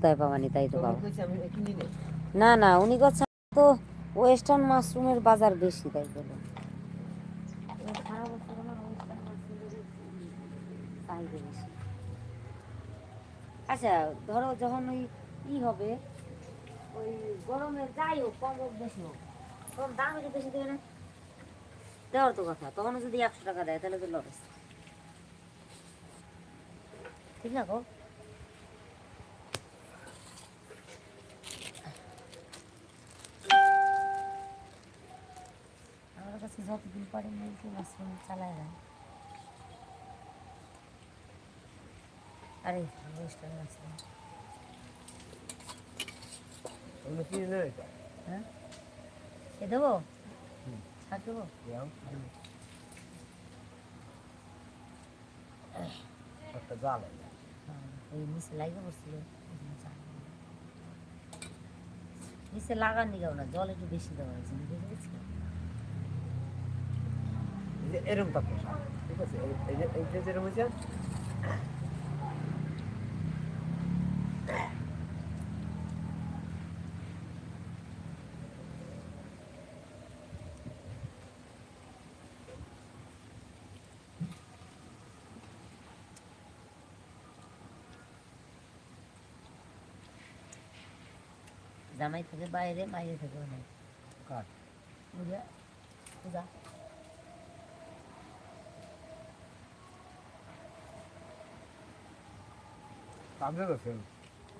কোথায় পাবানি তাই তো পাবো। না না উনি করছেন তো ওয়েস্টার্ন মাশরুমের বাজার বেশি তাই বলে। আচ্ছা ধরো যখন ওই ই হবে ওই গরমে যাই হোক কম হোক বেশি হোক তখন দাম একটু বেশি দেবে না? দেওয়ার তো কথা তখন যদি একশো টাকা দেয় তাহলে তো লস ঠিক না গো? আমার কাছে যতদিন পারে মিল্কি মাশরুম চালায় না। আরে ওয়েস্টার্ন মাশরুম আমি কিনি নেই তো হ্যাঁ? এ দেবো? শাক দেবো? একটা জাল। হ্যাঁ, ওই নিচে লাগিয়ে চাল নিচে লাগান দিগাও না জল একটু বেশি দেওয়া হয়েছে এই এরকম থাকবে ঠিক আছে? এইটা যেরকম হয়েছে। জামাই থেকে বাইরে মাইরে থেকে অনেক। কাঠ বুঝা বুঝা কামড়ে গেছে।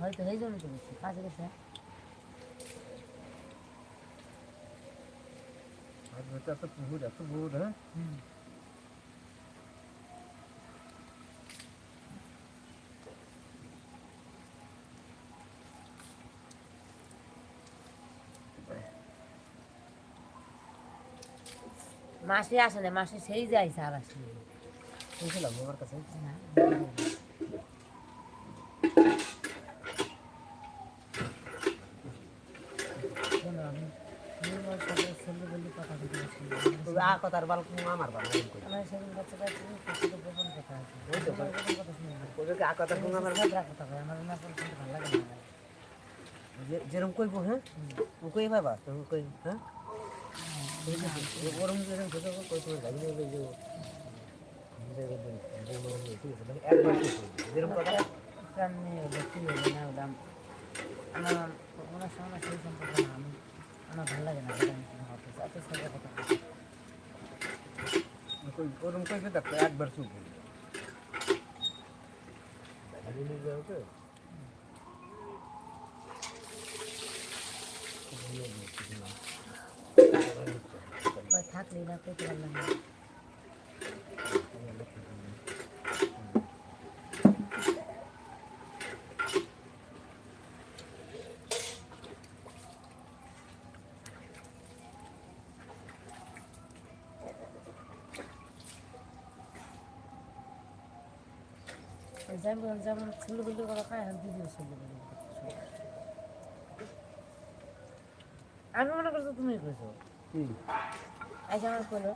হয়তো এই জন্য তো বলছি কাজে গেছে। এত পুকুর এত পুকুর হ্যাঁ? মাসে আসে না মাসে সেই যাই স্যার আসে বুঝলাম আমার কাছে না শোনো, আমি নির্মল সাথে ছেলে বলে কথা বলে আসি। তবে আ কথার বাল আমার বাল এরকম করে আমার সেদিন বাচ্চাটা তুমি প্রচুর গোপন কথা আছে ওই তো, আমার গোপন কথা শুনে না ওদেরকে আ কথা তুমি আমার ঝগড়া কথা কয়, আমার না বলতে ভালো লাগে না। যে- যেরকম কইব হ্যাঁ? কই পাবা তুমি কই হ্যাঁ? ওরম যেরকম কই তুমি লাগি নেই যে ও- যে- যে- যে- যে মরম নেই, ঠিক আছে মানে একবার যেরকম কথা। নিয়ে আমার ওনার সঙ্গে সেই সম্পর্ক আমি আমার ভালো লাগে না কথা আমি কোনো কথা এত ছোট কথা বলি। কই ওরম কইবে দেখো একবার চুপ হয়ে যাবে। লাগি নেই যে ওকে? কয় থাকলেই না কইতে পারলাম যেমন যেমন ছেলে বলে কথা খায় এখন দিদিও ছেলে বলে আমি মনে করছ তুমি কইছো? আজ আমার কইলো।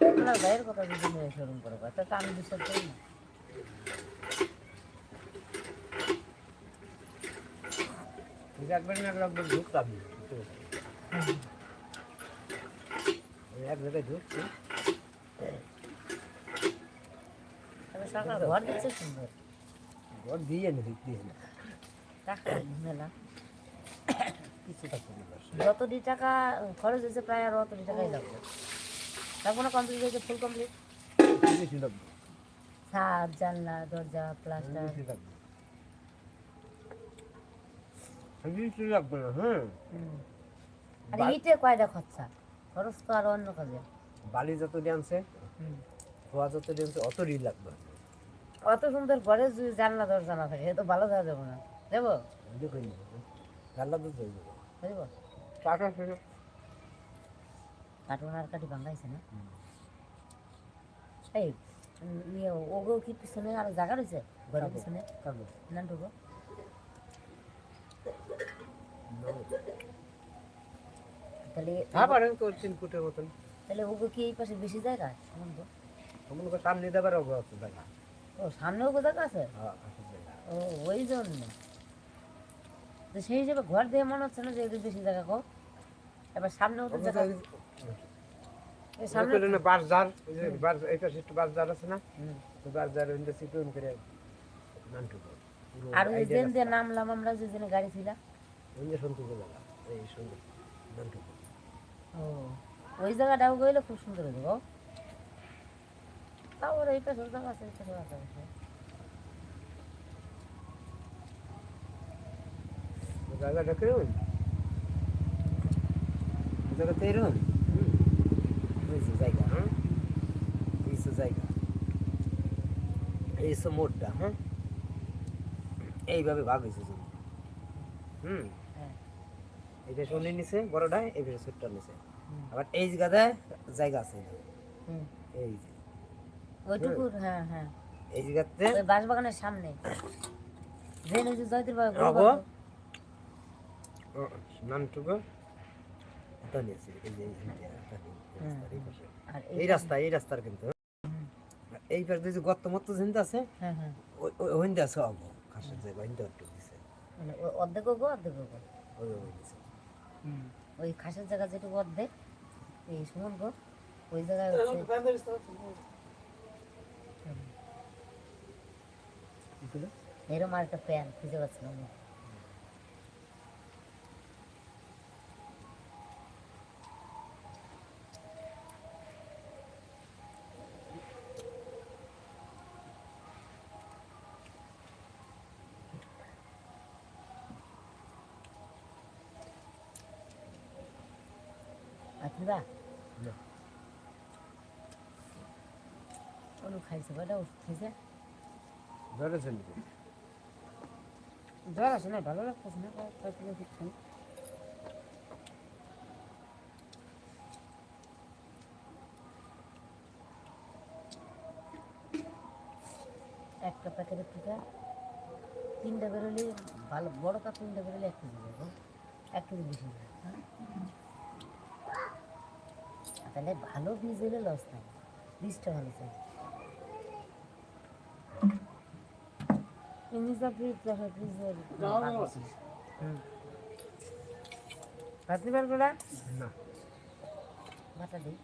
আপনার ভাইয়ের কথা যদি নিয়ে শোরুম করে কথা তো আমি বিশ্বাস করি না। একবার না একবার একবার ঢুকতামই, ঠিক আছে? আমি এক জায়গায় ঘর দিচ্ছে সুন্দর। ঘর দিয়ে নি দিয়ে না। টাকা মেলা। যতটি খরচ হয়েছে প্রায় আর অতটি টাকাই লাগবে। কমপ্লিট হয়েছে ফুল কমপ্লিট ছাদ জানলা দরজা প্লাস্টার লাগবে না হ্যাঁ। আর ইটে কয়টা খরচা? খরচ তো আর অন্য কাজে। বালি যত হুম। ধোয়া যত ডিয়ানছে অত রিল লাগবে। অত সুন্দর ঘরে যদি জানলা দরজা না থাকে তো ভালো থাকা যাব না। দেবো? জানলা যাইব বুঝব টাকা কাটুন আর কাটি ভাঙাইছে না? এই ইয়ে ওগো কি পিছনে আর জায়গা রয়েছে? ঘরের পিছনে? না ঢুকো। তাহলে তিন ফুটের মতন। তাহলে ওগো কি এই পাশে বেশি জায়গা করো সামনে দেবার অবস্থ জায়গা। ও সামনেও কোথাও আছে? হ্যাঁ জায়গা। ও ওই জন্য। তো সেই হিসেবে ঘর দিয়ে মনে হচ্ছে না যে একটু বেশি জায়গা কম। এবার জায়গা সামনে সামনে না বাসদার বাস এই পাশে একটু বাসদার আছে না? তো বাসদার ওইটা সিকিউর করে নামটুকু আর ওই দিয়ে নামলাম আমরা যে গাড়ি ছিলাম ওই যে সন্তুক জায়গা। এই সুন্দর নামটুকু ও ওই জায়গাটাও গেলে খুব সুন্দর হয়ে যাব তারপরে এই পাশে জায়গা আছে এই পাশে আছে। জায়গাটা কেমন জায়গাতে এরকম। জায়গা হ্যাঁ? এই জায়গা। এই যে মোড়টা হ্যাঁ? এইভাবে ভাগ হয়েছে হুম। হ্যাঁ এটা শুনে নিছে বড়টা এই পাশে ছোটটা নিছে। আবার এই জায়গা আছে এই ওইটুকু হ্যাঁ হ্যাঁ। এই জায়গাতে বাঁশবাগানের সামনে। জেনে যে জয়তির বাবা হব নামটুকু এটা নিয়েছে এই যে এইটা, এই রাস্তার এই পাশে। আর এই রাস্তা এই রাস্তার কিন্তু। এই পাশে যে মত আছে হ্যাঁ হ্যাঁ। ওই- ওই আছে অব খাসের জায়গা ওইন্দে একটু দিছে। মানে অর্ধেক গো অর্ধেক গো ওই ওই দিছে। ওই খাসের জায়গা যেটুকু অর্ধেক এই সুমন গো ওই জায়গায় এরম আর একটা প্যান খুঁজে পাচ্ছিলাম না। না। অনু খাইছে কয়টা ওষুধ খাইছে ধরেছে নাকি? জ্বর আসে না ভালো লাগতেছে না কয়েকটা ওষুধ খাই একটা প্যাকেটের থেকে তিনটা বেরোলে ভালো বড় কাপ তিনটা বেরোলে এক কেজি এক কেজি বেশি হ্যাঁ তাহলে ভালো বীজ হলে লস নাই। বীজটা ভালো চাই। না। বাটা দিই।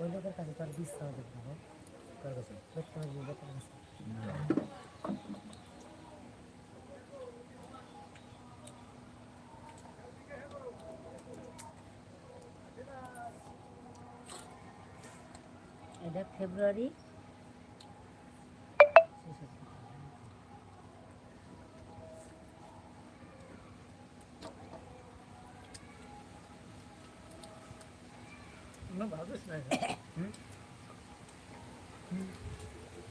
ওই লোকের কাছে তোর বীজ খাওয়া দেখব কাছে? দেখতে পারবি দেখতে পারবি এটা ফেব্রুয়ারি।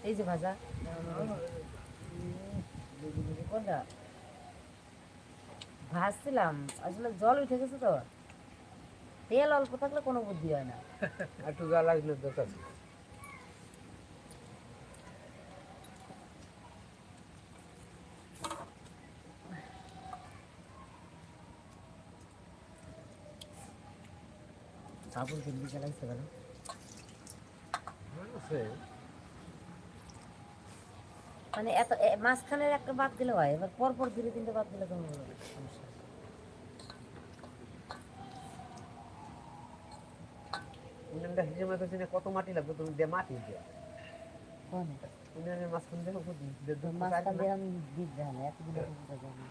এই যে ভাজা। কোনটা? ভাজছিলাম। আসলে জল উঠে গেছে তো। তেল অল্প থাকলে কোনো বুদ্ধি হয় না। একটু যা লাগলে দরকার সাবুন কিনবি চালাইছে কেন মানে এত মাঝখানের একটা বাদ দিলে হয় এবার পর পর দুটো তিনটে বাদ দিলে কোনো সমস্যা। উনানটা হিসেবে না কত মাটি লাগবে তুমি দিয়ে মাটি দিয়ে কোন? উনানের মাঝখান দিয়ে তো মাঝখান দিয়ে? আমি দিক যায় না এতদিন বোঝা যায় না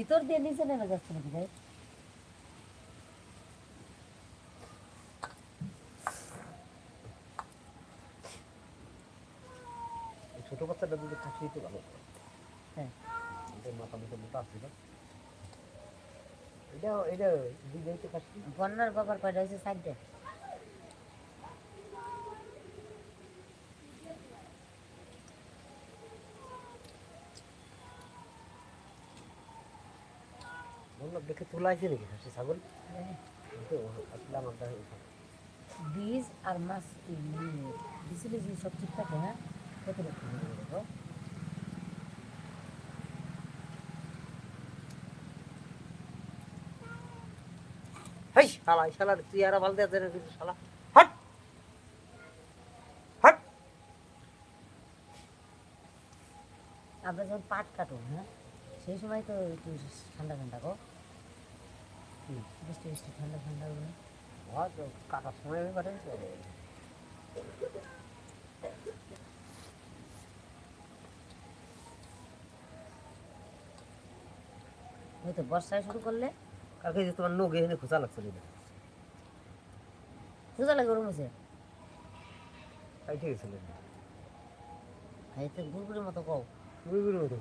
ভিতর দিয়ে নিচে নেমে যাচ্ছে নাকি ভাই? ছোট বাচ্চাটা যদি খাসি তো ভালো হ্যাঁ। মাথা মতো মোটা ছিল এটা এটা দিকে তো খাসি বন্যার বাবার কয়টা হয়েছে সাইডে। আপনাকে তোলাইছে নাকি খাসি ছাগল? বীজ আর মাছ দিছিলে যে সব ঠিকঠাক থাকে হ্যাঁ কত রকম শালা তুই আর ভালো দেয় কিন্তু শালা। আমরা যখন পাট কাটুন হ্যাঁ? সেই সময় তো একটু ঠান্ডা ঠান্ডা কর বৃষ্টি বৃষ্টি ঠান্ডা ঠান্ডা ওগুলো হয়তো কাটার সময় আমি কাটেন তো বর্ষায় শুরু করলে কালকে যে তোমার নোগে এনে খোঁচা লাগছে রে। সোজা লাগে ওরম হয়েছে তাই ঠিক আছে এই তো গুড়গুড়ির মতো কও। বুড়ি মতো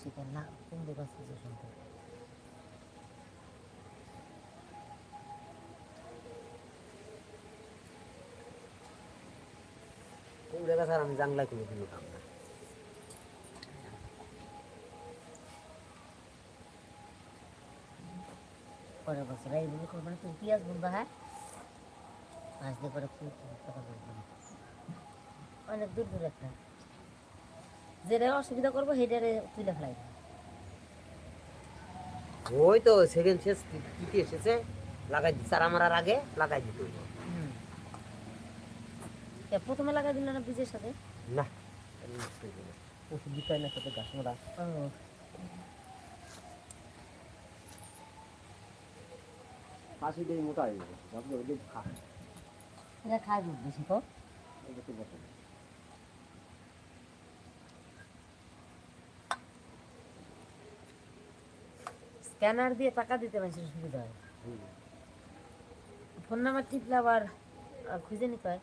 সেটা না কুমড়ো গাছ কিছু শুনতে কোন জায়গা স্যার আমি জানলা কোনো দিন উঠাম না পরের বছর এই বলে করব না তুমি পেঁয়াজ বুনবা হ্যাঁ মাছ দিয়ে করে কথা বলব না অনেক দূর দূর একটা যেটা অসুবিধা করব সেটারে তুলে ফেলাই। ওই তো সেকেন্ড শেষ তৃতীয় এসেছে লাগাই দিচ্ছে আর আমার আগে লাগাই দিতে। প্রথমে লাগাই দিল না বীজের সাথে? না। ওষুধ দিতে না সাথে গাছ ও। ফাঁসি দিয়ে মোটা হয়ে যাবে খাই বেশি তো এটা তো বটে। স্ক্যানার দিয়ে টাকা দিতে মানুষের সুবিধা হয়। ফোন নাম্বার টিপলে আবার খুঁজে নিতে হয়।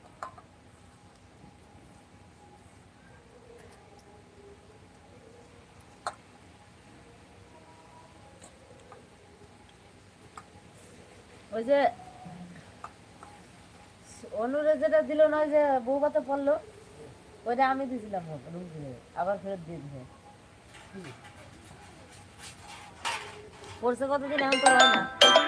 ওই যে, অনুরে যেটা দিল না যে বউ বাতে পড়ল, ওইটা আমি দিয়েছিলাম আবার ফেরত দিয়ে দিবে পড়ছে কতদিন? এখন তো হয় না।